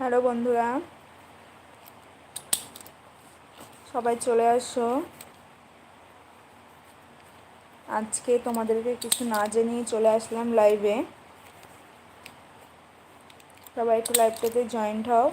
Hello বন্ধুরা। সবাই চলে আসো। আজকে তোমাদেরকে কিছু না জানিয়ে চলে আসলাম লাইভে সবাই একটু লাইভটাতে জয়েন্ট হও।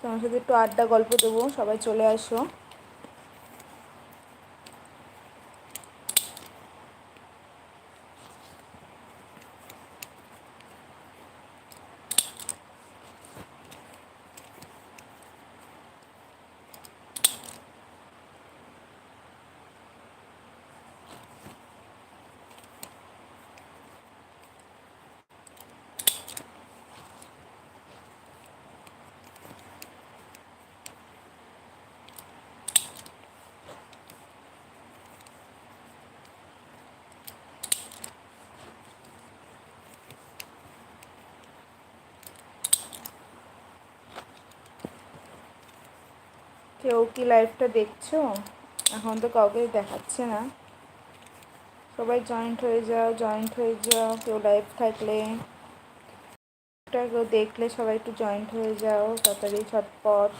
তোমার সাথে একটু আড্ডা গল্প দেবো, সবাই চলে আসো। কেউ কি লাইভটা দেখছ? এখন তো কাউকে দেখাচ্ছে না। সবাই জয়েন্ট হয়ে যাও জয়েন্ট হয়ে যাও, কেউ লাইভ থাকলে। কেউ দেখলে সবাই একটু জয়েন্ট হয়ে যাও, তাড়াতাড়ি ছটপট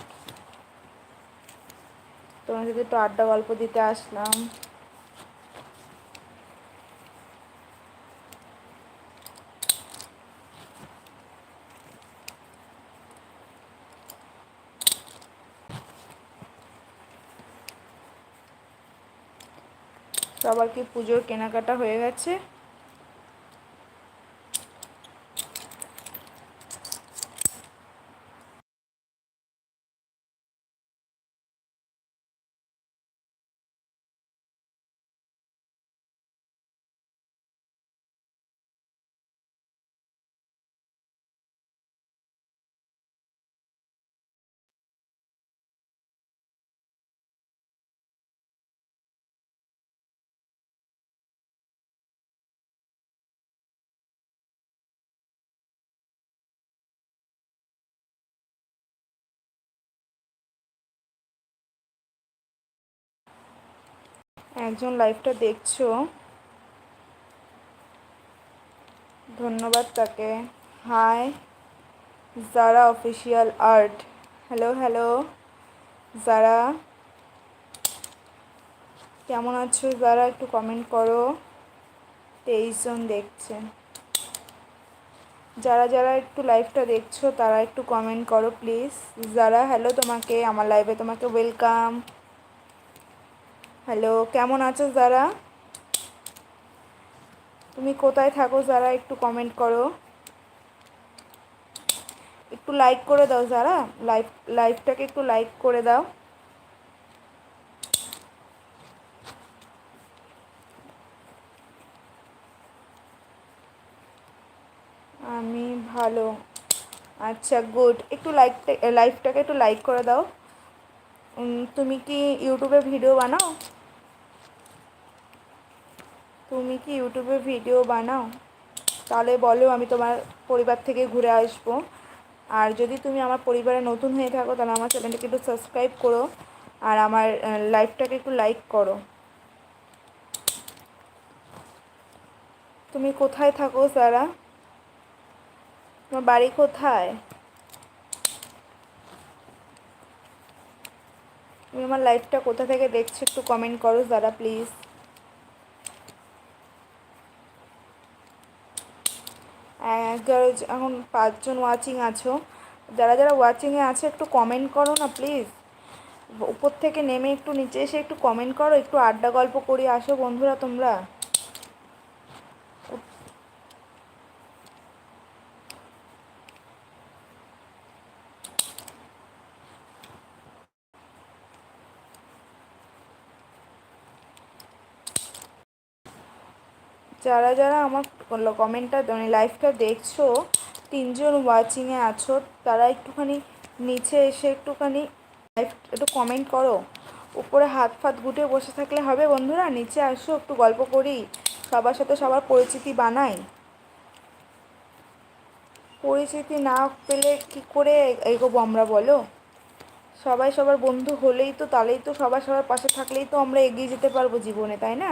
তোমার সাথে একটু আড্ডা গল্প দিতে আসলাম। সবার কি পুজোর কেনাকাটা হয়ে গেছে। একজন লাইভটা দেখছ? ধন্যবাদ তাকে। Hi Zara official art. Hello hello, Zara. কেমন আছো যারা? একটু কমেন্ট করো। তেইশ জন দেখছে। যারা যারা একটু লাইভটা দেখছ, তারা একটু কমেন্ট করো প্লিজ যারা হ্যালো তোমাকে, আমার লাইভে তোমাকে ওয়েলকাম হ্যালো, কেমন আছো যারা? তুমি কোথায় থাকো যারা একটু কমেন্ট করো। একটু লাইক করে দাও যারা লাইভ লাইভটাকে একটু লাইক করে দাও। আমি ভালো আচ্ছা গুড একটু লাইকটা লাইভটাকে একটু লাইক করে দাও। তুমি কি ইউটিউবে ভিডিও বানাও? তুমি কি ইউটিউবে ভিডিও বানাও? তাহলে বলো আমি তোমার পরিবার থেকে ঘুরে আসব। আর যদি তুমি আমার পরিবারে নতুন হয়ে থাকো, তাহলে আমার চ্যানেলটাকে একটু সাবস্ক্রাইব করো। আর আমার লাইফটাকে একটু লাইক করো। তুমি কোথায় থাকো, সারা? তোমার বাড়ি কোথায়? তুমি আমার লাইফটা কোথা থেকে দেখছ, একটু কমেন্ট করো যারা প্লিজ এখন পাঁচজন ওয়াচিং আছো। যারা যারা ওয়াচিংয়ে আছে, একটু কমেন্ট করো না প্লিজ উপর থেকে নেমে একটু নিচে এসে একটু কমেন্ট করো, একটু আড্ডা গল্প করে আসো বন্ধুরা তোমরা। যারা যারা আমার কমেন্টটা মানে লাইভটা দেখছ, তিনজন ওয়াচিংয়ে আছো, তারা একটুখানি নিচে এসে একটুখানি লাইভ একটু কমেন্ট করো। উপরে হাত ফাত গুটে বসে থাকলে হবে বন্ধুরা, নিচে আসো, একটু গল্প করি, সবার সাথে সবার পরিচিতি বানাই। পরিচিতি না পেলে কি করে এগোবো আমরা বলো? সবাই সবার বন্ধু হলেই তো, তাহলেই তো সবার সবার পাশে থাকলেই তো আমরা এগিয়ে যেতে পারব জীবনে, তাই না?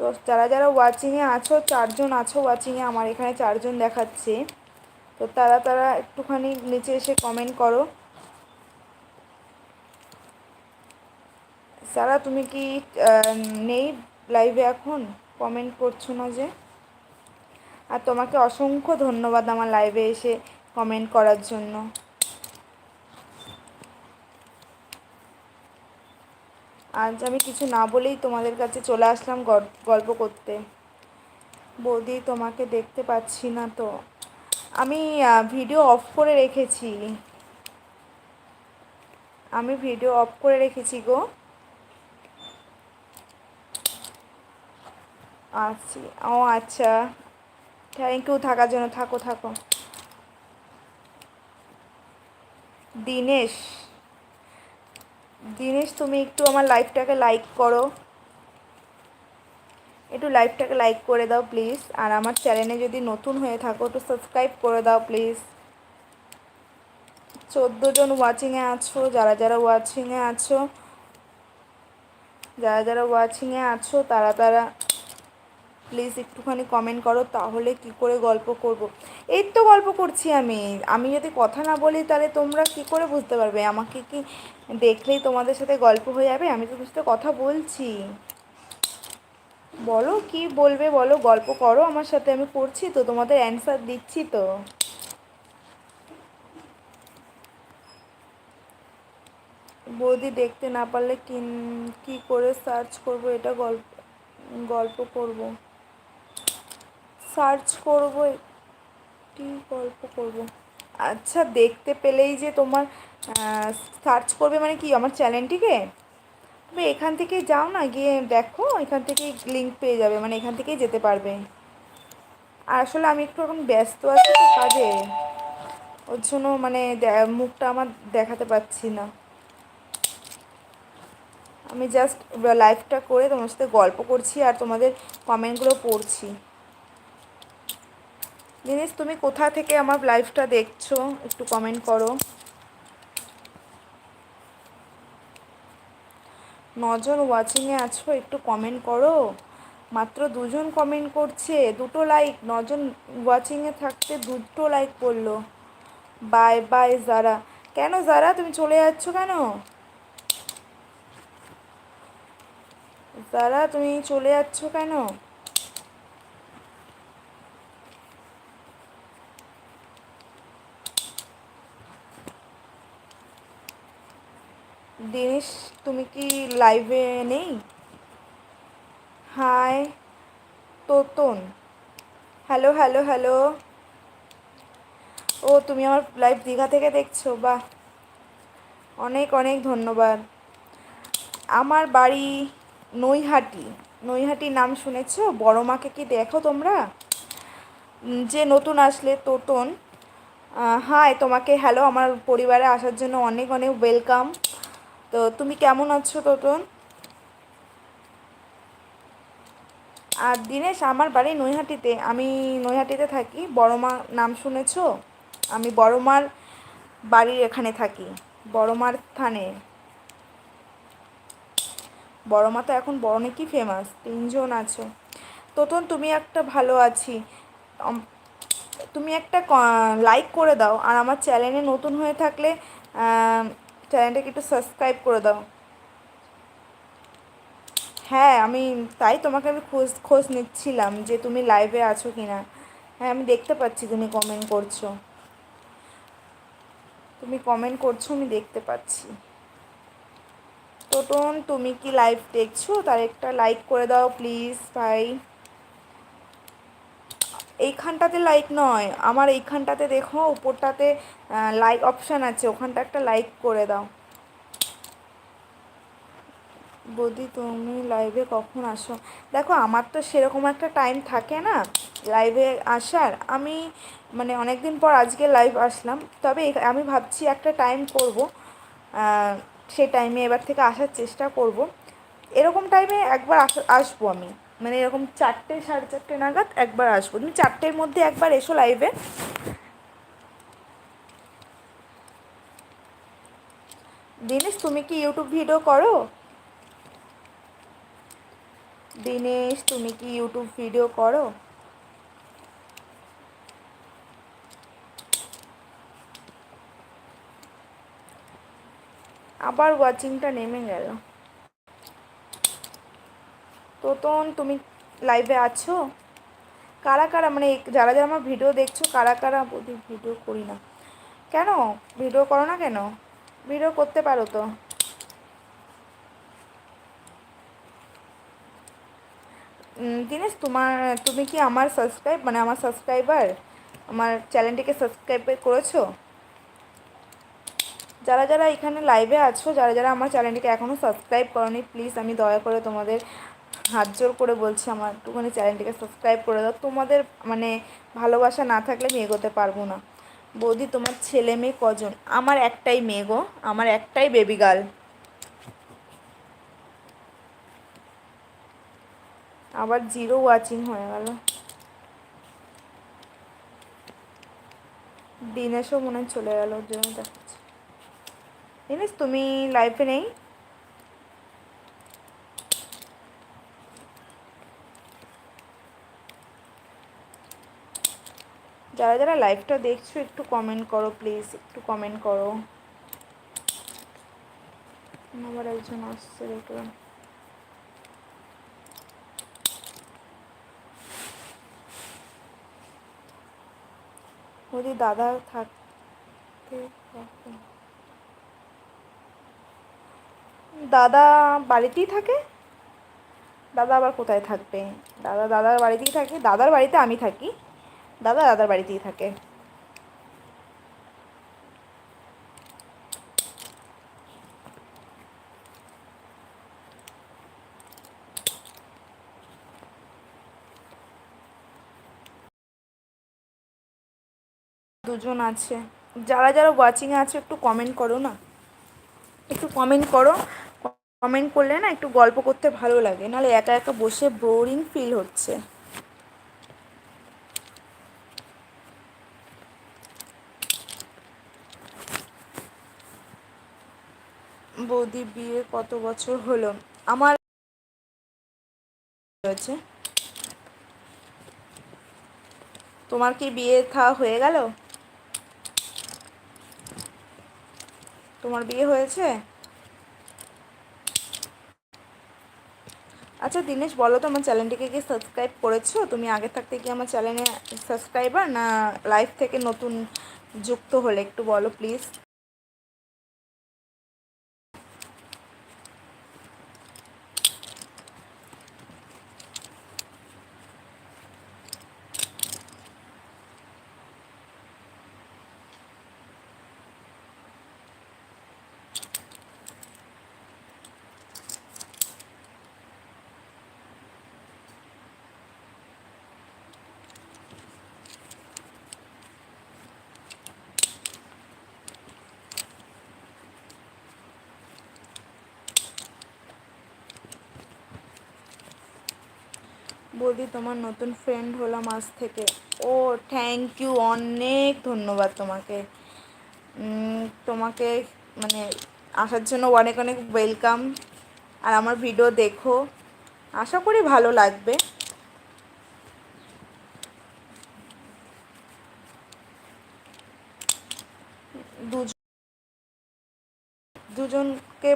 তো যারা যারা ওয়াচিংয়ে আছো, চারজন আছো ওয়াচিংয়ে আমার এখানে চারজন দেখাচ্ছে। তো তারা তারা একটুখানি নিচে এসে কমেন্ট করো। সারা, তুমি কি নেই লাইভে এখন? কমেন্ট করছ না যে? আর তোমাকে অসংখ্য ধন্যবাদ আমার লাইভে এসে কমেন্ট করার জন্য। আজ আমি কিছু না বলেই তোমাদের কাছে চলে আসলাম গল্প করতে। বৌদি, তোমাকে দেখতে পাচ্ছি না তো। আমি ভিডিও অফ করে রেখেছি। আমি ভিডিও অফ করে রেখেছি গো। আচ্ছা ও আচ্ছা। থ্যাংক ইউ থাকার জন্য থাকো থাকো। দিনেশ। দিনেশ তুমি একটু আমার লাইফটাকে লাইক করো। একটু লাইভটাকে লাইক করে দাও প্লিজ আর আমার চ্যানেলে যদি নতুন হয়ে থাকো, একটু সাবস্ক্রাইব করে দাও প্লিজ চোদ্দ জন ওয়াচিংয়ে আছো, যারা যারা ওয়াচিংয়ে আছো, যারা যারা ওয়াচিংয়ে আছো, তারা তারা প্লিজ একটুখানি কমেন্ট করো, তাহলে কি করে গল্প করব। এই তো গল্প করছি আমি। আমি যদি কথা না বলি, তাহলে তোমরা কি করে বুঝতে পারবে? আমাকে কি দেখলেই তোমাদের সাথে গল্প হয়ে যাবে? আমি তো সাথে কথা বলছি। বলো, কি বলবে বলো? গল্প করো আমার সাথে, আমি করছি তো, তোমাদের অ্যান্সার দিচ্ছি তো। বৌদি দেখতে না পারলে কি করে সার্চ করব? এটা গল্প গল্প করব। সার্চ করব কি গল্প করব। আচ্ছা দেখতে পেলেই যে তোমার সার্চ করবে মানে কি, আমার চ্যানেলটিকে তুমি এখান থেকে যাও না, গিয়ে দেখো, এখান থেকে লিঙ্ক পেয়ে যাবে মানে এখান থেকেই যেতে পারবে। আর আসলে আমি একটু এখন ব্যস্ত আছি তো কাজে, ওর জন্য মানে মুখটা আমার দেখাতে পাচ্ছি না। আমি জাস্ট লাইভটা করে তোমার সাথে গল্প করছি আর তোমাদের কমেন্টগুলো পড়ছি। জিনিস তুমি কোথা থেকে আমার লাইভটা দেখছ? একটু কমেন্ট করো। নজন ওয়াচিংয়ে আছো, একটু কমেন্ট করো। মাত্র দুজন কমেন্ট করছে, দুটো লাইক নজন ওয়াচিংয়ে থাকতে দুটো লাইক করল বাই বাই যারা কেন যারা তুমি চলে যাচ্ছ কেন? যারা তুমি চলে যাচ্ছ কেন? দিনেশ, তুমি কি লাইভে নেই? Hi Totan. Hello hello hello ও, তুমি আমার লাইভ দীঘা থেকে দেখছ? বা অনেক অনেক ধন্যবাদ। আমার বাড়ি নৈহাটি। নৈহাটির নাম শুনেছো? বড় মাকে কি দেখো তোমরা? যে নতুন আসলে তোতন। হাই তোমাকে হ্যালো আমার পরিবারে আসার জন্য অনেক অনেক ওয়েলকাম তো তুমি কেমন আছো তোতন আর দিনেশ, আমার বাড়ি নৈহাটিতে। আমি নৈহাটিতে থাকি। বড়মা নাম শুনেছ? আমি বড়মার বাড়ির এখানে থাকি। বড়মার স্থানে বড়মা তো এখন বড় নাকি ফেমাস তিনজন আছো। তোতন তুমি একটা ভালো আছি। তুমি একটা লাইক করে দাও। আর আমার চ্যানেলে নতুন হয়ে থাকলে চ্যানেলটাকে একটু সাবস্ক্রাইব করে দাও। হ্যাঁ আমি তাই তোমাকে আমি খোঁজ খোঁজ নিচ্ছিলাম যে তুমি লাইভে আছো কি না হ্যাঁ আমি দেখতে পাচ্ছি তুমি কমেন্ট করছ। তুমি কমেন্ট করছ, আমি দেখতে পাচ্ছি। টোটন তুমি কি লাইভ দেখছ? তার একটা লাইক করে দাও প্লিজ ভাই এইখানটাতে লাইক নয়। আমার এইখানটাতে দেখো, উপরটাতে লাইক অপশান আছে। ওখানটা একটা লাইক করে দাও। বৌদি, তুমি লাইভে কখন আসো? দেখো, আমার তো সেরকম একটা টাইম থাকে না লাইভে আসার। আমি মানে অনেক দিন পর আজকে লাইভ আসলাম। তবে আমি ভাবছি একটা টাইম করব। সেই টাইমে এবার থেকে আসার চেষ্টা করব। এরকম টাইমে একবার আস, আসব আমি। মানে এরকম চারটে, সাড়ে চারটে নাগাদ একবার আসব। তুমি চারটের মধ্যে একবার এসো লাইভে দিনেশ, তুমি কি ইউটিউব ভিডিও করো? দিনেশ, তুমি কি ইউটিউব ভিডিও করো? আবার ওয়াচিংটা নেমে গেল। তোতন তুমি লাইভে আছো? কারা কারা মানে যারা যারা আমার ভিডিও দেখছ, কারা কারা বলি ভিডিও করি না? কেন? ভিডিও করো না কেন? ভিডিও করতে পারো তো। দিনেশ, তোমার, তুমি কি আমার সাবস্ক্রাইব মানে আমার সাবস্ক্রাইবার আমার চ্যানেলটিকে সাবস্ক্রাইব করেছ? যারা যারা এখানে লাইভে আছো, যারা যারা আমার চ্যানেলটিকে এখনও সাবস্ক্রাইব করনি প্লিজ আমি দয়া করে তোমাদের হাত জোর করে বলছি, আমার একটুখানি চ্যানেলটিকে সাবস্ক্রাইব করে দাও। তোমাদের মানে ভালোবাসা না থাকলে আমি এগোতে পারব না। বৌদি, তোমার ছেলে মেয়ে কজন? আমার একটাই মেয়ে গো, আমার একটাই বেবি গার্ল আবার জিরো ওয়াচিং হয়ে গেল। দিনেশও মনে চলে গেল জন্য দেখাচ্ছে। দিনেশ, তুমি লাইফে নেই? যারা যারা লাইভটা দেখছ, একটু কমেন্ট করো প্লিজ একটু কমেন্ট করো। আবার একজন আসছে, দেখলাম। যদি দাদা থাকতে দাদা বাড়িতেই থাকে? দাদা আবার কোথায় থাকবে? দাদা, দাদার বাড়িতেই থাকে? দাদার বাড়িতে আমি থাকি। দাদা দাদার বাড়িতেই থাকে। দুজন আছে। যারা যারা ওয়াচিংয়ে আছে, একটু কমেন্ট করো না। একটু কমেন্ট করো। কমেন্ট করলে না একটু গল্প করতে ভালো লাগে। নাহলে একা একা বসে বোরিং ফিল হচ্ছে। বৌদি বিয়ে কত বছর হলো? আমার তোমার কি বিয়ে থা হয়ে গেল? তোমার বিয়ে হয়েছে? আচ্ছা দিনেশ, বলো তো আমার চ্যানেলটিকে কি সাবস্ক্রাইব করেছ? তুমি আগে থাকতে কি আমার চ্যানেলে সাবস্ক্রাইবার না লাইভ থেকে নতুন যুক্ত হলে একটু বলো প্লিজ বৌদি, তোমার নতুন ফ্রেন্ড হলাম আজ থেকে। ও থ্যাংক ইউ অনেক ধন্যবাদ তোমাকে। তোমাকে মানে আসার জন্য অনেক অনেক ওয়েলকাম আর আমার ভিডিও দেখো। আশা করি ভালো লাগবে। দুজনকে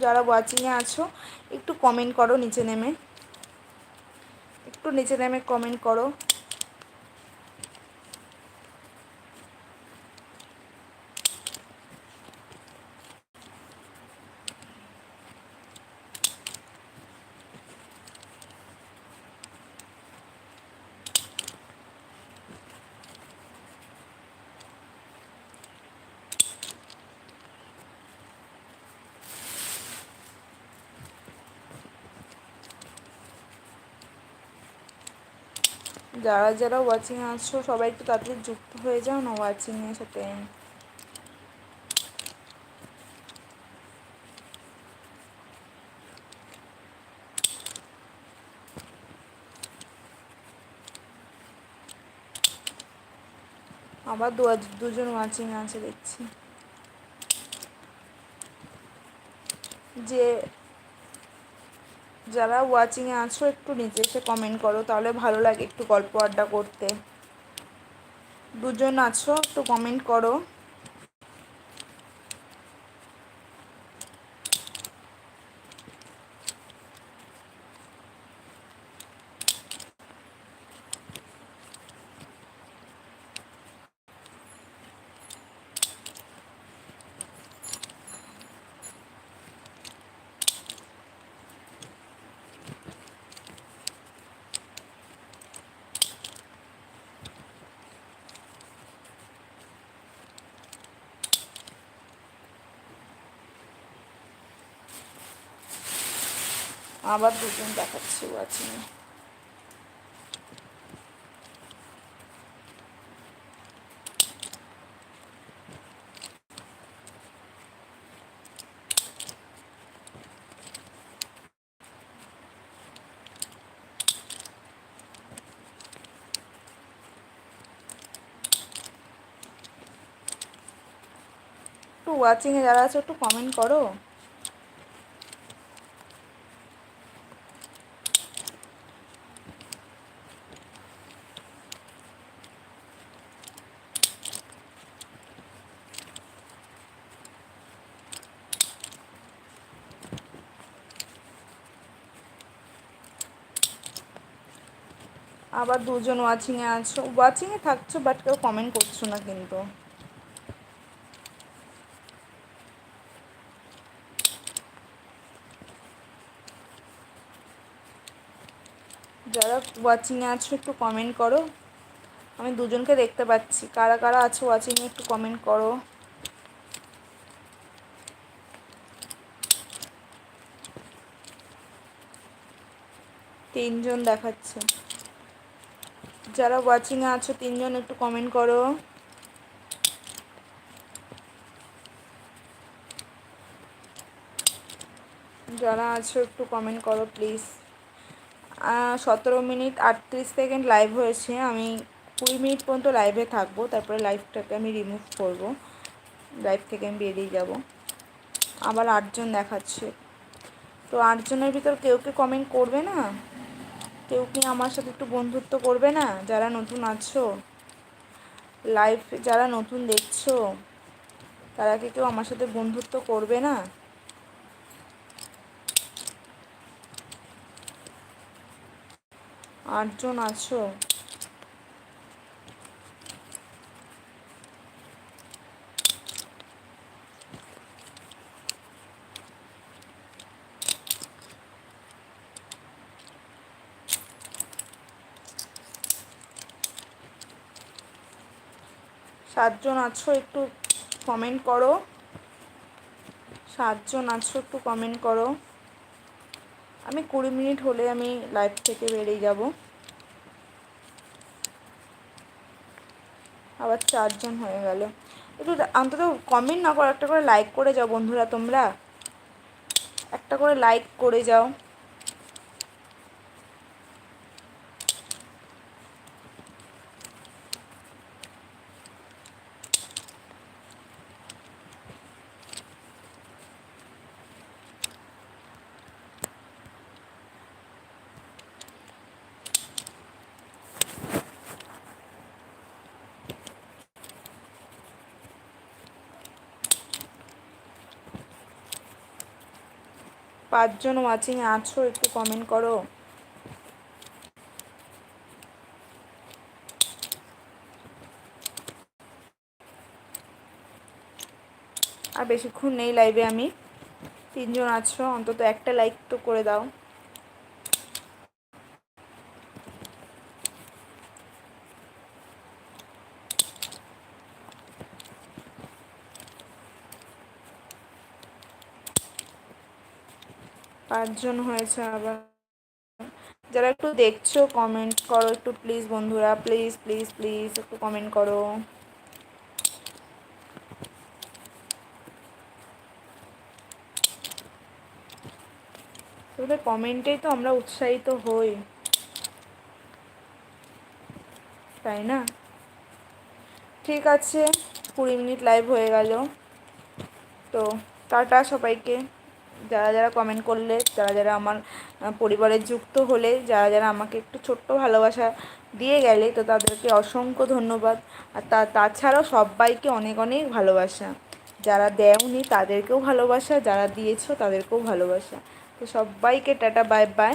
যারা ওয়াচিংয়ে আছো, একটু কমেন্ট করো, নিচে নেমে। একটু নিচে নেমে কমেন্ট করো। যারা যারা ওয়াচিং আছো সবাই একটু তাড়াতাড়ি যুক্ত হয়ে যাও না ওয়াচিংয়ের সাথে। আবার দুজন ওয়াচিং আছে, দেখছি। যে যারা ওয়াচিংয়ে আছো, একটু নিচে এসে কমেন্ট করো, তাহলে ভালো লাগে একটু গল্প আড্ডা করতে। দুজন আছো, একটু কমেন্ট করো। আবার দুজন দেখাচ্ছি ওয়াচিংয়ে একটু ওয়াচিংয়ে যারা আছে একটু কমেন্ট করো। আবার দুজন ওয়াচিংয়ে আছো। ওয়াচিংয়ে থাকছো বাট কেউ কমেন্ট করছ না কিন্তু। যারা ওয়াচিংয়ে আছো, একটু কমেন্ট করো। আমি দুজনকে দেখতে পাচ্ছি। কারা কারা আছো ওয়াচিংয়ে একটু কমেন্ট করো। তিনজন দেখাচ্ছে। যারা ওয়াচিংয়ে আছো, তিনজন একটু কমেন্ট করো। যারা আছো, একটু কমেন্ট করো প্লিজ সতেরো মিনিট আটত্রিশ সেকেন্ড লাইভ হয়েছে। আমি কুড়ি মিনিট পর্যন্ত লাইভে থাকব। তারপরে লাইভটাকে আমি রিমুভ করব। লাইভ থেকে আমি বেরিয়ে যাব। আবার আটজন দেখাচ্ছে। তো আটজনের ভিতর কেউ কে কমেন্ট করবে না? কেউ কি আমার সাথে একটু বন্ধুত্ব করবে না? যারা নতুন আছো লাইভ যারা নতুন দেখছ, তারা কি কেউ আমার সাথে বন্ধুত্ব করবে না? আটজন আছো। সাতজন আছো একটু কমেন্ট করো। সাতজন আছো একটু কমেন্ট করো। আমি কুড়ি মিনিট হলে আমি লাইভ থেকে বেরিয়ে যাব। আবার চারজন হয়ে গেল। একটু অন্তত কমেন্ট না করো, একটা করে লাইক করে যাও বন্ধুরা তোমরা। একটা করে লাইক করে যাও। পাঁচজন ওয়াচিং আছো, একটু কমেন্ট করো। আর বেশিক্ষণ নেই লাইভে আমি। তিনজন আছো, অন্তত একটা লাইক তো করে দাও। পাঁচজন হয়েছে আবার। যারা একটু দেখছ কমেন্ট করো একটু প্লিজ বন্ধুরা। প্লিজ প্লিজ প্লিজ একটু কমেন্ট করো। তোদের কমেন্টেই তো আমরা উৎসাহিত হই। তাই না? ঠিক আছে, কুড়ি মিনিট লাইভ হয়ে গেল। তো টাটা সবাইকে। যারা যারা কমেন্ট করলে, যারা যারা আমার পরিবারে যুক্ত হলে, যারা যারা আমাকে একটু ছোট্ট ভালোবাসা দিয়ে গেলে, তো তাদেরকে অসংখ্য ধন্যবাদ। আর তা, তাছাড়াও সবাইকে অনেক অনেক ভালোবাসা। যারা দেওনি তাদেরকেও ভালোবাসা, যারা দিয়েছ তাদেরকেও ভালোবাসা। তো সবাইকে টাটা বাই বাই